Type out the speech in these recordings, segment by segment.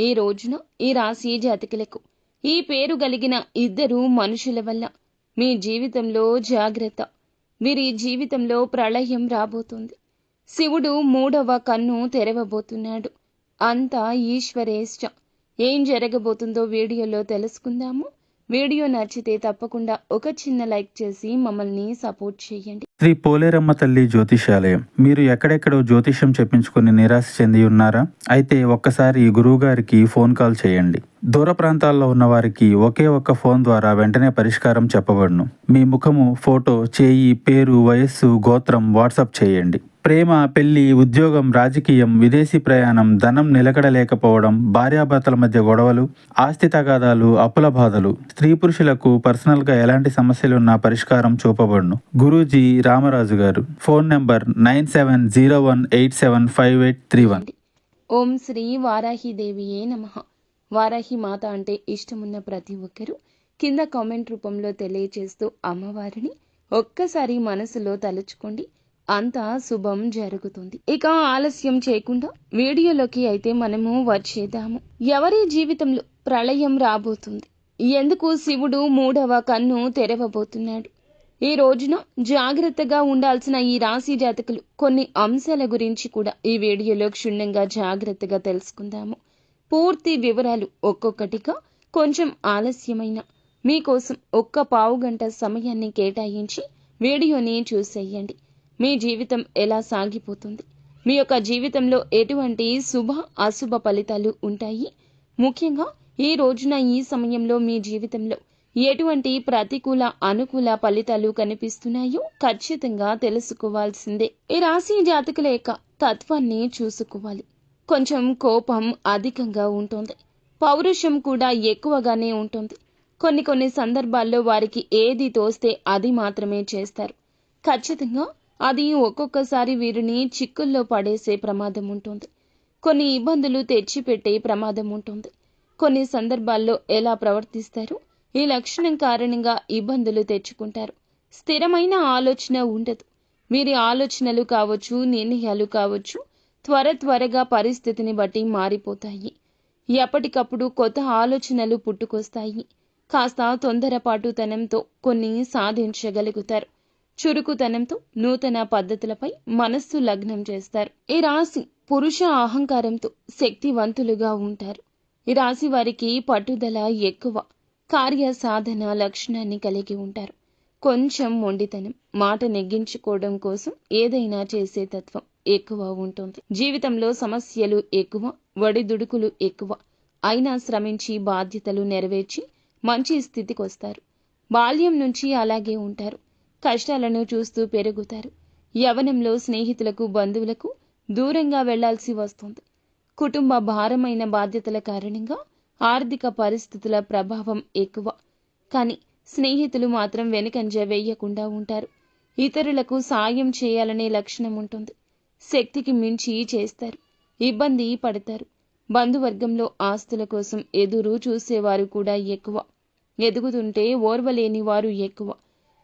ఈ రోజున ఈ రాశి జాతకులకు ఈ పేరు కలిగిన ఇద్దరు మనుషుల వల్ల మీ జీవితంలో జాగ్రత్త. వీరి జీవితంలో ప్రళయం రాబోతుంది. శివుడు మూడవ కన్ను తెరవబోతున్నాడు. అంతా ఈశ్వరేష్ట. ఏం జరగబోతుందో వీడియోలో తెలుసుకుందాము. వీడియో నచ్చితే తప్పకుండా ఒక చిన్న లైక్ చేసి మమ్మల్ని సపోర్ట్ చేయండి. శ్రీ పోలేరమ్మ తల్లి జ్యోతిషాలయం మీరు ఎక్కడెక్కడో జ్యోతిషం చెప్పించుకుని నిరాశ చెంది ఉన్నారా? అయితే ఒక్కసారి గురువు గారికి ఫోన్ కాల్ చేయండి. దూర ప్రాంతాల్లో ఉన్న వారికి ఒకే ఒక్క ఫోన్ ద్వారా వెంటనే పరిష్కారం చెప్పబడును. మీ ముఖము ఫోటో చేయి పేరు వయస్సు గోత్రం వాట్సాప్ చేయండి. ప్రేమ పెళ్ళి ఉద్యోగం రాజకీయం విదేశీ ప్రయాణం ధనం నిలకడలేకపోవడం భార్యాభర్తల మధ్య గొడవలు ఆస్తి తగాదాలు అప్పుల బాధలు స్త్రీ పురుషులకు పర్సనల్గా ఎలాంటి సమస్యలున్నా పరిష్కారం చూపబడును. గురూజీ రామరాజు గారు. Phone number nine seven zero one eight seven five eight three one. Om Shri వారాహిదేవియే నమః. వారాహి మాత అంటే ఇష్టమున్న ప్రతి ఒక్కరూ కింద కామెంట్ రూపంలో తెలియచేస్తూ అమ్మవారిని ఒక్కసారి మనసులో తలుచుకోండి. అంతా శుభం జరుగుతుంది. ఇక ఆలస్యం చేయకుండా వీడియోలోకి అయితే మనము వచ్చేద్దాము. ఎవరి జీవితంలో ప్రళయం రాబోతుంది? ఎందుకు శివుడు మూడవ కన్ను తెరవబోతున్నాడు? ఈ రోజున జాగ్రత్తగా ఉండాల్సిన ఈ రాశి జాతకులు కొన్ని అంశాల గురించి కూడా ఈ వీడియోలో క్షుణ్ణంగా జాగ్రత్తగా తెలుసుకుందాము. పూర్తి వివరాలు ఒక్కొక్కటిగా కొంచెం ఆలస్యమైన మీకోసం ఒక్క పావు గంట సమయాన్ని కేటాయించి వీడియోని చూసేయండి. మీ జీవితం ఎలా సాగిపోతుంది? మీ యొక్క జీవితంలో ఎటువంటి శుభ అశుభ ఫలితాలు ఉంటాయి? ముఖ్యంగా ఈ రోజున ఈ సమయంలో మీ జీవితంలో ఎటువంటి ప్రతికూల అనుకూల ఫలితాలు కనిపిస్తున్నాయో ఖచ్చితంగా తెలుసుకోవాల్సిందే. ఈ రాశి జాతకుల యొక్క తత్వాన్ని చూసుకోవాలి. కొంచెం కోపం అధికంగా ఉంటుంది. పౌరుషం కూడా ఎక్కువగానే ఉంటుంది. కొన్ని కొన్ని సందర్భాల్లో వారికి ఏది తోస్తే అది మాత్రమే చేస్తారు. ఖచ్చితంగా అది ఒక్కొక్కసారి వీరిని చిక్కుల్లో పడేసే ప్రమాదం ఉంటుంది. కొన్ని ఇబ్బందులు తెచ్చిపెట్టే ప్రమాదం ఉంటుంది. కొన్ని సందర్భాల్లో ఎలా ప్రవర్తిస్తారు? ఈ లక్షణం కారణంగా ఇబ్బందులు తెచ్చుకుంటారు. స్థిరమైన ఆలోచన ఉండదు. వీరి ఆలోచనలు కావచ్చు నిర్ణయాలు కావచ్చు త్వర త్వరగా పరిస్థితిని బట్టి మారిపోతాయి. ఎప్పటికప్పుడు కొత్త ఆలోచనలు పుట్టుకొస్తాయి. కాస్త తొందరపాటుతనంతో కొన్ని సాధించగలుగుతారు. చురుకుతనంతో నూతన పద్ధతులపై మనస్సు లగ్నం చేస్తారు. ఈ రాశి పురుష అహంకారంతో శక్తివంతులుగా ఉంటారు. ఈ రాశి వారికి పట్టుదల ఎక్కువ కార్య సాధన లక్షణాన్ని కలిగి ఉంటారు. కొంచెం మొండితనం మాట నెగ్గించుకోవడం కోసం ఏదైనా చేసే తత్వం. ఎక్కువ ఉంటుంది. జీవితంలో సమస్యలు ఎక్కువ ఒడిదుడుకులు ఎక్కువ. అయినా శ్రమించి బాధ్యతలు నెరవేర్చి మంచి స్థితికి వస్తారు బాల్యం నుంచి అలాగే ఉంటారు. కష్టాలను చూస్తూ పెరుగుతారు. యవనంలో స్నేహితులకు బంధువులకు దూరంగా వెళ్ళాల్సి వస్తుంది. కుటుంబ భారమైన బాధ్యతల కారణంగా ఆర్థిక పరిస్థితుల ప్రభావం ఎక్కువ. కానీ స్నేహితులు మాత్రం వెనుకంజ వేయకుండా ఉంటారు. ఇతరులకు సాయం చేయాలనే లక్షణం ఉంటుంది. శక్తికి మించి చేస్తారు. ఇబ్బంది పడతారు. బంధువర్గంలో ఆస్తుల కోసం ఎదురు చూసేవారు కూడా ఎక్కువ. ఎదుగుతుంటే ఓర్వలేని వారు ఎక్కువ.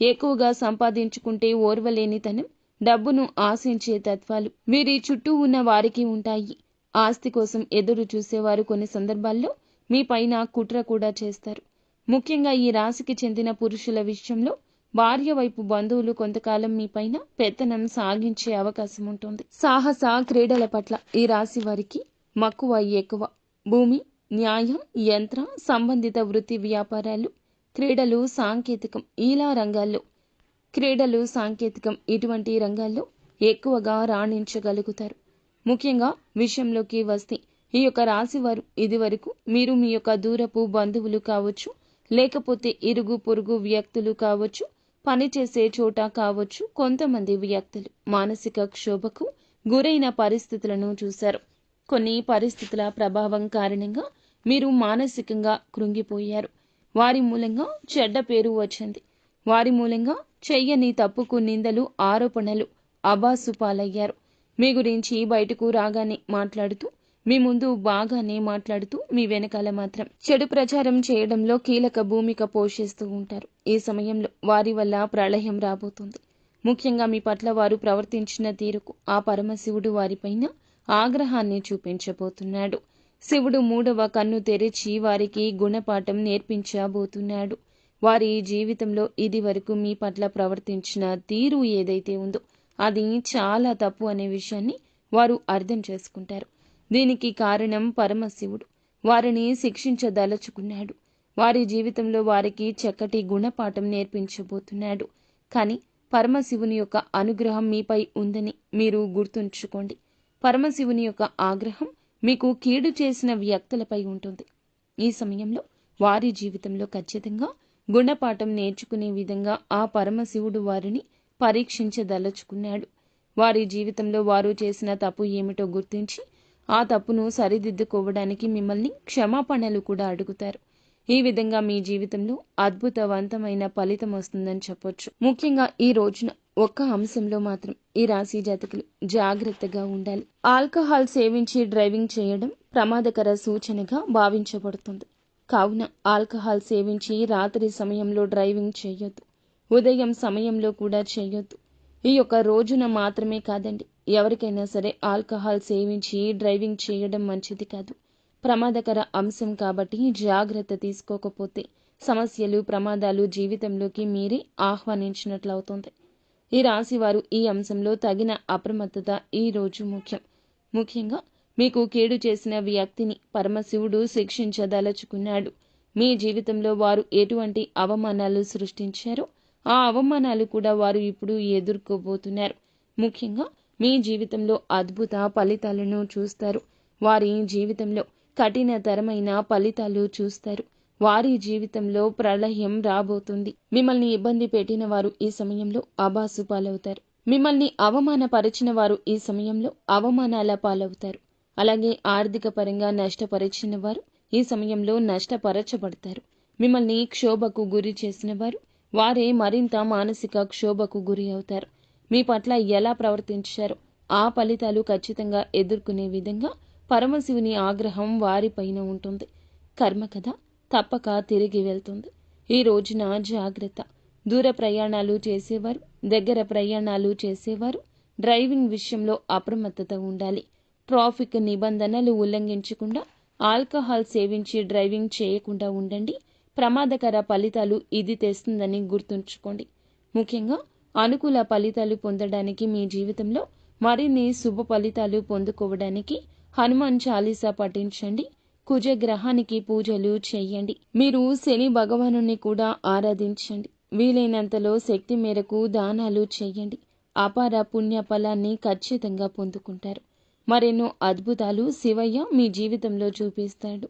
ఎక్కువగా సంపాదించుకుంటే ఓర్వలేనితనం డబ్బును ఆశించే తత్వాలు వీరి చుట్టూ ఉన్న వారికి ఉంటాయి. ఆస్తి కోసం ఎదురు చూసేవారు కొన్ని సందర్భాల్లో మీ పైన కుట్ర కూడా చేస్తారు. ముఖ్యంగా ఈ రాశికి చెందిన పురుషుల విషయంలో భార్య వైపు బంధువులు కొంతకాలం మీ పైన పెత్తనం సాగించే అవకాశం ఉంటుంది. సాహస క్రీడల పట్ల ఈ రాశి వారికి మక్కువ ఎక్కువ. భూమి న్యాయం యంత్ర సంబంధిత వృత్తి వ్యాపారాలు క్రీడలు సాంకేతికం. ఇలా రంగాల్లో క్రీడలు సాంకేతికం ఇటువంటి రంగాల్లో ఎక్కువగా రాణించగలుగుతారు. ముఖ్యంగా విషయంలోకి వస్తే ఈ యొక్క రాశి వారు ఇదివరకు మీరు మీ యొక్క దూరపు బంధువులు కావచ్చు లేకపోతే ఇరుగు పొరుగు వ్యక్తులు కావచ్చు పనిచేసే చోట కావచ్చు కొంతమంది వ్యక్తులు మానసిక క్షోభకు గురైన పరిస్థితులను చూశారు. కొన్ని పరిస్థితుల ప్రభావం కారణంగా మీరు మానసికంగా కృంగిపోయారు. వారి మూలంగా చెడ్డ పేరు వచ్చింది. వారి మూలంగా చెయ్యని తప్పుకు నిందలు ఆరోపణలు అబాసు పాలయ్యారు మీ గురించి బయటకు రాగానే మాట్లాడుతూ మీ ముందు బాగానే మాట్లాడుతూ మీ వెనకాల మాత్రం చెడు ప్రచారం చేయడంలో కీలక భూమిక పోషిస్తూ ఉంటారు. ఈ సమయంలో వారి వల్ల ప్రళయం రాబోతుంది. ముఖ్యంగా మీ పట్ల వారు ప్రవర్తించిన తీరుకు ఆ పరమశివుడు వారిపైన ఆగ్రహాన్ని చూపించబోతున్నాడు. శివుడు మూడవ కన్ను తెరిచి వారికి గుణపాఠం నేర్పించబోతున్నాడు. వారి జీవితంలో ఇది వరకు మీ పట్ల ప్రవర్తించిన తీరు ఏదైతే ఉందో అది చాలా తప్పు అనే విషయాన్ని వారు అర్థం చేసుకుంటారు. దీనికి కారణం పరమశివుడు. వారిని శిక్షించదలుచుకున్నాడు. వారి జీవితంలో వారికి చక్కటి గుణపాఠం నేర్పించబోతున్నాడు. కానీ పరమశివుని యొక్క అనుగ్రహం మీపై ఉందని మీరు గుర్తుంచుకోండి. పరమశివుని యొక్క ఆగ్రహం మీకు కీడు చేసిన వ్యక్తులపై ఉంటుంది. ఈ సమయంలో వారి జీవితంలో ఖచ్చితంగా గుణపాఠం నేర్చుకునే విధంగా ఆ పరమశివుడు వారిని పరీక్షించదలుచుకున్నాడు. వారి జీవితంలో వారు చేసిన తప్పు ఏమిటో గుర్తించి ఆ తప్పును సరిదిద్దుకోవడానికి మిమ్మల్ని క్షమాపణలు కూడా అడుగుతారు. ఈ విధంగా మీ జీవితంలో అద్భుతవంతమైన ఫలితం వస్తుందని చెప్పొచ్చు. ముఖ్యంగా ఈ రోజున ఒక్క అంశంలో మాత్రం ఈ రాశి జాతకులు జాగ్రత్తగా ఉండాలి. ఆల్కహాల్ సేవించి డ్రైవింగ్ చేయడం ప్రమాదకర సూచనగా భావించబడుతుంది. కావున ఆల్కహాల్ సేవించి రాత్రి సమయంలో డ్రైవింగ్ చేయొద్దు. ఉదయం సమయంలో కూడా చేయొద్దు. ఈ యొక్క రోజున మాత్రమే కాదండి ఎవరికైనా సరే ఆల్కహాల్ సేవించి డ్రైవింగ్ చేయడం మంచిది కాదు. ప్రమాదకర అంశం కాబట్టి జాగ్రత్త తీసుకోకపోతే సమస్యలు ప్రమాదాలు జీవితంలోకి మీరే ఆహ్వానించినట్లవుతుంది. ఈ రాశివారు ఈ అంశంలో తగిన అప్రమత్తత ఈ రోజు ముఖ్యం. ముఖ్యంగా మీకు కీడు చేసిన వ్యక్తిని పరమశివుడు శిక్షించదలుచుకున్నాడు. మీ జీవితంలో వారు ఎటువంటి అవమానాలు సృష్టించారో ఆ అవమానాలు కూడా వారు ఇప్పుడు ఎదుర్కోబోతున్నారు. ముఖ్యంగా మీ జీవితంలో అద్భుత ఫలితాలను చూస్తారు. వారి జీవితంలో కఠినతరమైన ఫలితాలు చూస్తారు. వారి జీవితంలో ప్రళయం రాబోతుంది. మిమ్మల్ని ఇబ్బంది పెట్టిన వారు ఈ సమయంలో అబాసు పాలవుతారు. మిమ్మల్ని అవమానపరిచిన వారు ఈ సమయంలో అవమానాల పాలవుతారు. అలాగే ఆర్థిక పరంగా నష్టపరిచిన వారు ఈ సమయంలో నష్టపరచబడతారు. మిమ్మల్ని క్షోభకు గురి చేసిన వారు వారే మరింత మానసిక క్షోభకు గురి అవుతారు. మీ పట్ల ఎలా ప్రవర్తించారో ఆ ఫలితాలు ఖచ్చితంగా ఎదుర్కొనే విధంగా పరమశివుని ఆగ్రహం వారిపైన ఉంటుంది. కర్మ కథ తప్పక తిరిగి వెళ్తుంది. ఈ రోజున జాగ్రత్త. దూర ప్రయాణాలు చేసేవారు దగ్గర ప్రయాణాలు చేసేవారు డ్రైవింగ్ విషయంలో అప్రమత్తత ఉండాలి. ట్రాఫిక్ నిబంధనలు ఉల్లంఘించకుండా ఆల్కహాల్ సేవించి డ్రైవింగ్ చేయకుండా ఉండండి. ప్రమాదకర ఫలితాలు ఇది తెస్తుందని గుర్తుంచుకోండి. ముఖ్యంగా అనుకూల ఫలితాలు పొందడానికి మీ జీవితంలో మరిన్ని శుభ ఫలితాలు పొందుకోవడానికి హనుమాన్ చాలీసా పఠించండి. కుజగ్రహానికి పూజలు చేయండి. మీరు శని భగవానుని కూడా ఆరాధించండి. వీలైనంతలో శక్తి మేరకు దానాలు చేయండి. అపార పుణ్య ఫలాన్ని ఖచ్చితంగా పొందుకుంటారు. మరెన్నో అద్భుతాలు శివయ్య మీ జీవితంలో చూపిస్తాడు.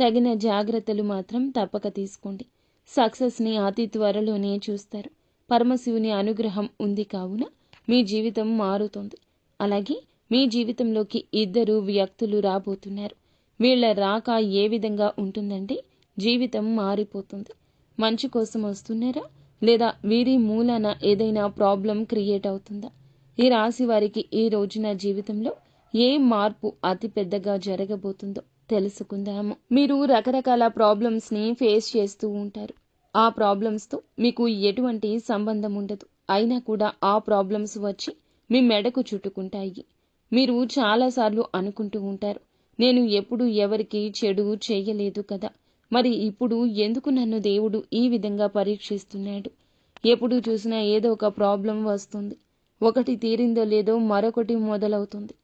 తగిన జాగ్రత్తలు మాత్రం తప్పక తీసుకోండి. సక్సెస్ని అతి త్వరలోనే చూస్తారు. పరమశివుని అనుగ్రహం ఉంది కావున మీ జీవితం మారుతుంది. అలాగే మీ జీవితంలోకి ఇద్దరు వ్యక్తులు రాబోతున్నారు. వీళ్ళ రాక ఏ విధంగా ఉంటుందంటే జీవితం మారిపోతుంది. మంచి కోసం వస్తున్నారా? లేదా వీరి మూలాన ఏదైనా ప్రాబ్లం క్రియేట్ అవుతుందా? ఈ రాశి వారికి ఈ రోజున జీవితంలో ఏ మార్పు అతి పెద్దగా జరగబోతుందో తెలుసుకుందాము. మీరు రకరకాల ప్రాబ్లమ్స్ని ఫేస్ చేస్తూ ఉంటారు. ఆ ప్రాబ్లమ్స్తో మీకు ఎటువంటి సంబంధం ఉండదు. అయినా కూడా ఆ ప్రాబ్లమ్స్ వచ్చి మీ మెడకు చుట్టుకుంటాయి. మీరు చాలాసార్లు అనుకుంటూ ఉంటారు. నేను ఎప్పుడు ఎవరికి చెడు చేయలేదు కదా. మరి ఇప్పుడు ఎందుకు నన్ను దేవుడు ఈ విధంగా పరీక్షిస్తున్నాడు? ఎప్పుడు చూసినా ఏదో ఒక ప్రాబ్లం వస్తుంది. ఒకటి తీరిందో లేదో మరొకటి మొదలవుతుంది.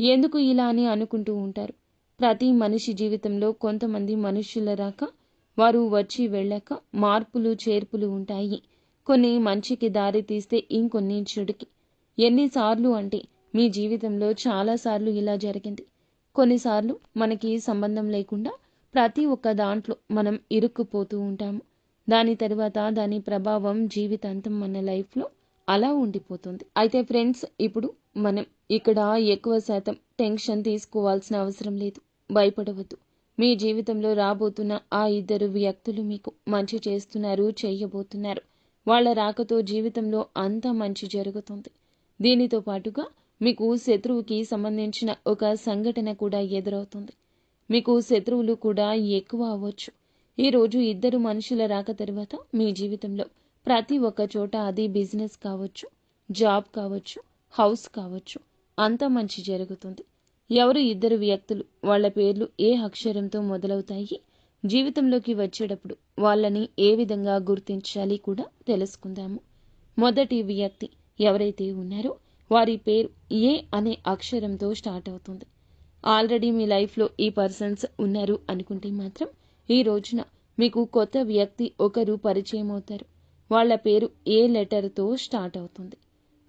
ఎందుకు ఇలా అని అనుకుంటూ ఉంటారు? ప్రతి మనిషి జీవితంలో కొంతమంది మనుషుల రాక వారు వచ్చి వెళ్ళాక మార్పులు చేర్పులు ఉంటాయి. కొన్ని మంచికి దారి తీస్తే ఇంకొన్ని చెడుకి. ఎన్నిసార్లు అంటే మీ జీవితంలో చాలాసార్లు ఇలా జరిగింది. కొన్నిసార్లు మనకి సంబంధం లేకుండా ప్రతి ఒక్క దాంట్లో మనం ఇరుక్కుపోతూ ఉంటాము. దాని తర్వాత దాని ప్రభావం జీవితాంతం మన లైఫ్లో అలా ఉండిపోతుంది. అయితే ఫ్రెండ్స్ ఇప్పుడు మనం ఇక్కడ ఎక్కువ శాతం టెన్షన్ తీసుకోవాల్సిన అవసరం లేదు. భయపడవద్దు. మీ జీవితంలో రాబోతున్న ఆ ఇద్దరు వ్యక్తులు మీకు మంచి చేస్తున్నారు చేయబోతున్నారు. వాళ్ళ రాకతో జీవితంలో అంతా మంచి జరుగుతుంది. దీనితో పాటుగా మీకు శత్రువుకి సంబంధించిన ఒక సంఘటన కూడా ఎదురవుతుంది. మీకు శత్రువులు కూడా ఎక్కువ అవ్వచ్చు. ఈరోజు ఇద్దరు మనుషుల రాక తర్వాత మీ జీవితంలో ప్రతి ఒక్క చోట అది బిజినెస్ కావచ్చు జాబ్ కావచ్చు హౌస్ కావచ్చు అంత మంచి జరుగుతుంది. ఎవరు ఇద్దరు వ్యక్తులు? వాళ్ళ పేర్లు ఏ అక్షరంతో మొదలవుతాయి? జీవితంలోకి వచ్చేటప్పుడు వాళ్ళని ఏ విధంగా గుర్తించాలి కూడా తెలుసుకుందాము. మొదటి వ్యక్తి ఎవరైతే ఉన్నారో వారి పేరు ఏ అనే అక్షరంతో స్టార్ట్ అవుతుంది. ఆల్రెడీ మీ లైఫ్లో ఈ పర్సన్స్ ఉన్నారు అనుకుంటే మాత్రం ఈ రోజున మీకు కొత్త వ్యక్తి ఒకరు పరిచయం అవుతారు. వాళ్ళ పేరు ఏ లెటర్తో స్టార్ట్ అవుతుంది?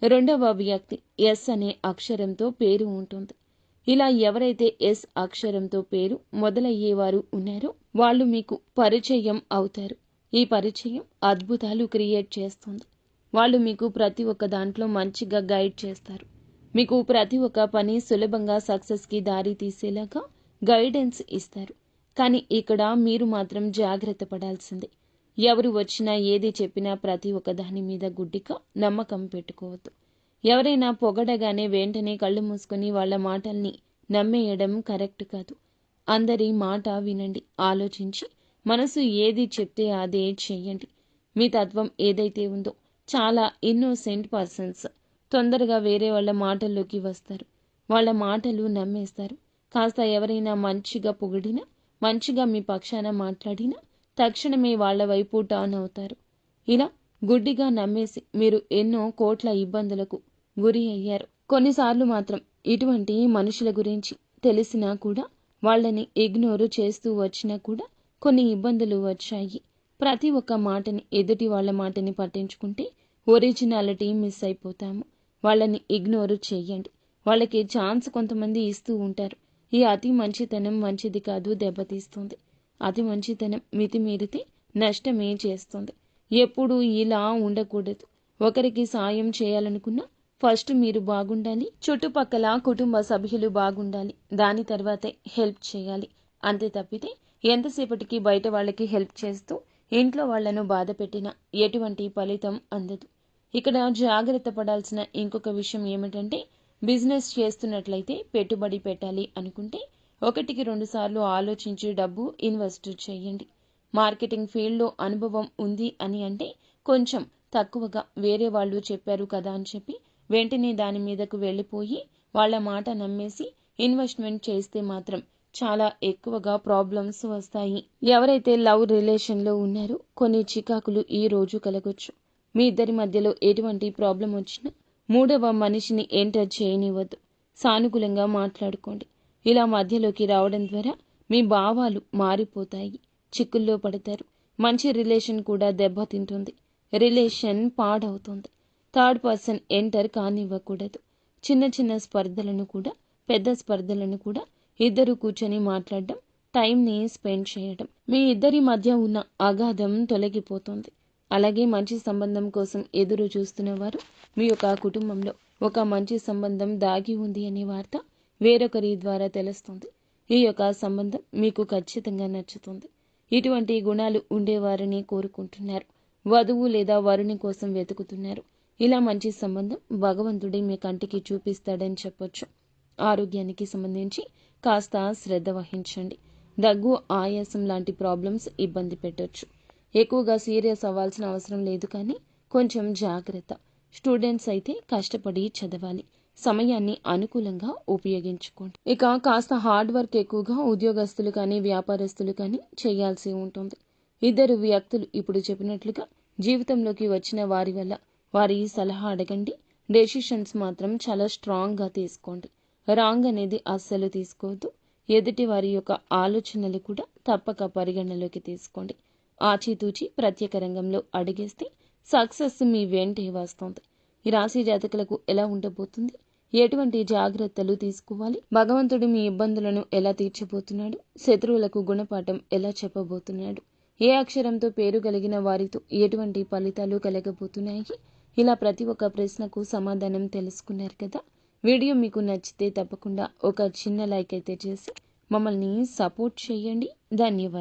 రెండవ వ్యక్తి ఎస్ అనే అక్షరంతో పేరు ఉంటుంది. ఇలా ఎవరైతే ఎస్ అక్షరంతో పేరు మొదలయ్యేవారు ఉన్నారో వాళ్ళు మీకు పరిచయం అవుతారు. ఈ పరిచయం అద్భుతాలు క్రియేట్ చేస్తుంది. వాళ్ళు మీకు ప్రతి ఒక్క దాంట్లో మంచిగా గైడ్ చేస్తారు. మీకు ప్రతి ఒక్క పని సులభంగా సక్సెస్కి దారి తీసేలాగా గైడెన్స్ ఇస్తారు. కానీ ఇక్కడ మీరు మాత్రం జాగ్రత్త పడాల్సిందే. ఎవరు వచ్చినా ఏది చెప్పినా ప్రతి ఒక్క దాని మీద గుడ్డిగా నమ్మకం పెట్టుకోవద్దు. ఎవరైనా పొగడగానే వెంటనే కళ్ళు మూసుకొని వాళ్ళ మాటల్ని నమ్మేయడం కరెక్ట్ కాదు. అందరి మాట వినండి ఆలోచించి మనసు ఏది చెప్తే అదే చెయ్యండి. మీ తత్వం ఏదైతే ఉందో చాలా ఇన్నోసెంట్ పర్సన్స్ తొందరగా వేరే వాళ్ళ మాటల్లోకి వస్తారు. వాళ్ళ మాటలు నమ్మేస్తారు. కాస్త ఎవరైనా మంచిగా పొగిడినా మంచిగా మీ పక్షాన మాట్లాడినా తక్షణమే వాళ్ళ వైపు టర్న్ అవుతారు. ఇలా గుడ్డిగా నమ్మేసి మీరు ఎన్నో కోట్ల ఇబ్బందులకు గురి అయ్యారు. కొన్నిసార్లు మాత్రం ఇటువంటి మనుషుల గురించి తెలిసినా కూడా వాళ్ళని ఇగ్నోర్ చేస్తూ వచ్చినా కూడా కొన్ని ఇబ్బందులు వచ్చాయి. ప్రతి ఒక్క మాటని ఎదుటి వాళ్ళ మాటని పట్టించుకుంటే ఒరిజినాలిటీ మిస్ అయిపోతాము. వాళ్ళని ఇగ్నోర్ చేయండి. వాళ్ళకి ఛాన్స్ కొంతమంది ఇస్తూ ఉంటారు. ఈ అతి మంచితనం మంచిది కాదు దెబ్బతీస్తుంది. అతి మంచితనం మితిమీరితే నష్టమే చేస్తుంది. ఎప్పుడు ఇలా ఉండకూడదు. ఒకరికి సాయం చేయాలనుకున్నా ఫస్ట్ మీరు బాగుండాలి చుట్టుపక్కల కుటుంబ సభ్యులు బాగుండాలి దాని తర్వాతే హెల్ప్ చేయాలి. అంతే తప్పితే ఎంతసేపటికి బయట వాళ్ళకి హెల్ప్ చేస్తూ ఇంట్లో వాళ్ళను బాధ పెట్టినా ఎటువంటి ఫలితం అందదు. ఇక్కడ జాగ్రత్త పడాల్సిన ఇంకొక విషయం ఏమిటంటే బిజినెస్ చేస్తున్నట్లయితే పెట్టుబడి పెట్టాలి అనుకుంటే ఒకటికి రెండు సార్లు ఆలోచించి డబ్బు ఇన్వెస్ట్ చేయండి. మార్కెటింగ్ ఫీల్డ్లో అనుభవం ఉంది అని అంటే కొంచెం తక్కువగా వేరే వాళ్ళు చెప్పారు కదా అని చెప్పి వెంటనే దాని మీదకు వెళ్ళిపోయి వాళ్ళ మాట నమ్మేసి ఇన్వెస్ట్మెంట్ చేస్తే మాత్రం చాలా ఎక్కువగా ప్రాబ్లమ్స్ వస్తాయి. ఎవరైతే లవ్ రిలేషన్లో ఉన్నారో కొన్ని చికాకులు ఈ రోజు కలగొచ్చు. మీ ఇద్దరి మధ్యలో ఎటువంటి ప్రాబ్లం వచ్చినా మూడవ మనిషిని ఎంటర్ చేయనివ్వద్దు. సానుకూలంగా మాట్లాడుకోండి. ఇలా మధ్యలోకి రావడం ద్వారా మీ భావాలు మారిపోతాయి. చిక్కుల్లో పడతారు. మంచి రిలేషన్ కూడా దెబ్బతింటుంది. రిలేషన్ పాడవుతుంది. థర్డ్ పర్సన్ ఎంటర్ కానివ్వకూడదు. చిన్న చిన్న స్పర్ధలను కూడా పెద్ద స్పర్ధలను కూడా ఇద్దరు కూర్చొని మాట్లాడడం టైంని స్పెండ్ చేయడం. మీ ఇద్దరి మధ్య ఉన్న అగాధం తొలగిపోతుంది. అలాగే మంచి సంబంధం కోసం ఎదురు చూస్తున్న వారు మీ యొక్క కుటుంబంలో ఒక మంచి సంబంధం దాగి ఉంది అనే వార్త వేరొకరి ద్వారా తెలుస్తుంది. ఈ యొక్క సంబంధం మీకు ఖచ్చితంగా నచ్చుతుంది. ఇటువంటి గుణాలు ఉండేవారిని కోరుకుంటున్నారు. వధువు లేదా వరుని కోసం వెతుకుతున్నారు. ఇలా మంచి సంబంధం భగవంతుడే మీ కంటికి చూపిస్తాడని చెప్పొచ్చు. ఆరోగ్యానికి సంబంధించి కాస్త శ్రద్ధ వహించండి. దగ్గు ఆయాసం లాంటి ప్రాబ్లమ్స్ ఇబ్బంది పెట్టొచ్చు. ఎక్కువగా సీరియస్ అవ్వాల్సిన అవసరం లేదు కానీ కొంచెం జాగ్రత్త. స్టూడెంట్స్ అయితే కష్టపడి చదవాలి. సమయాన్ని అనుకూలంగా ఉపయోగించుకోండి. ఇక కాస్త హార్డ్ వర్క్ ఎక్కువగా ఉద్యోగస్తులు కానీ వ్యాపారస్తులు కానీ చేయాల్సి ఉంటుంది. ఇద్దరు వ్యక్తులు ఇప్పుడు చెప్పినట్లుగా జీవితంలోకి వచ్చిన వారి వల్ల వారి సలహా అడగండి. డెసిషన్స్ మాత్రం చాలా స్ట్రాంగ్గా తీసుకోండి. రాంగ్ అనేది అస్సలు తీసుకోవద్దు. ఎదుటి వారి యొక్క ఆలోచనలు కూడా తప్పక పరిగణలోకి తీసుకోండి. ఆచితూచి ప్రత్యేక రంగంలో అడిగేస్తే సక్సెస్ మీ వెంటే వస్తుంది. ఈ రాశి జాతకులకు ఎలా ఉండబోతుంది? ఎటువంటి జాగ్రత్తలు తీసుకోవాలి? భగవంతుడు మీ ఇబ్బందులను ఎలా తీర్చబోతున్నాడు? శత్రువులకు గుణపాఠం ఎలా చెప్పబోతున్నాడు? ఏ అక్షరంతో పేరు కలిగిన వారితో ఎటువంటి ఫలితాలు కలగబోతున్నాయి? ఇలా ప్రతి ఒక్క ప్రశ్నకు సమాధానం తెలుసుకున్నారు కదా? వీడియో మీకు నచ్చితే తప్పకుండా ఒక చిన్న లైక్ అయితే చేసి మమ్మల్ని సపోర్ట్ చేయండి. ధన్యవాదాలు.